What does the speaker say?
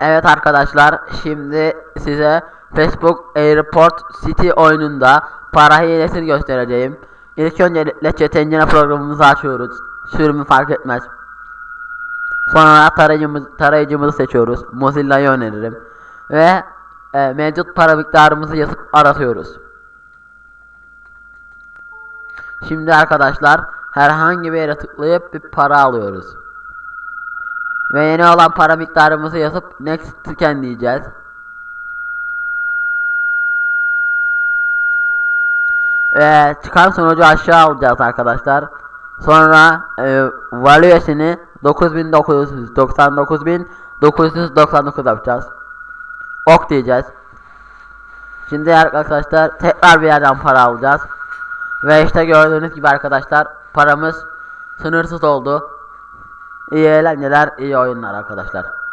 Evet arkadaşlar şimdi size Facebook Airport City oyununda para hilesini göstereceğim. İlk öncelikle çetencene programımızı açıyoruz. Sürümü fark etmez. Sonra tarayıcımız, tarayıcımızı seçiyoruz. Mozilla'yı öneririm. Ve e, mevcut para miktarımızı yazıp aratıyoruz. Şimdi arkadaşlar herhangi bir yere tıklayıp bir para alıyoruz. Ve yeni olan para miktarımızı yazıp next tüken diyeceğiz. Ve çıkan sonucu aşağı alacağız arkadaşlar. Sonra e, valuation'ı 9999.999 yapacağız. Ok diyeceğiz. Şimdi arkadaşlar tekrar bir yerden para alacağız. Ve işte gördüğünüz gibi arkadaşlar paramız sınırsız oldu. İyi eğlenceler, iyi oyunlar arkadaşlar.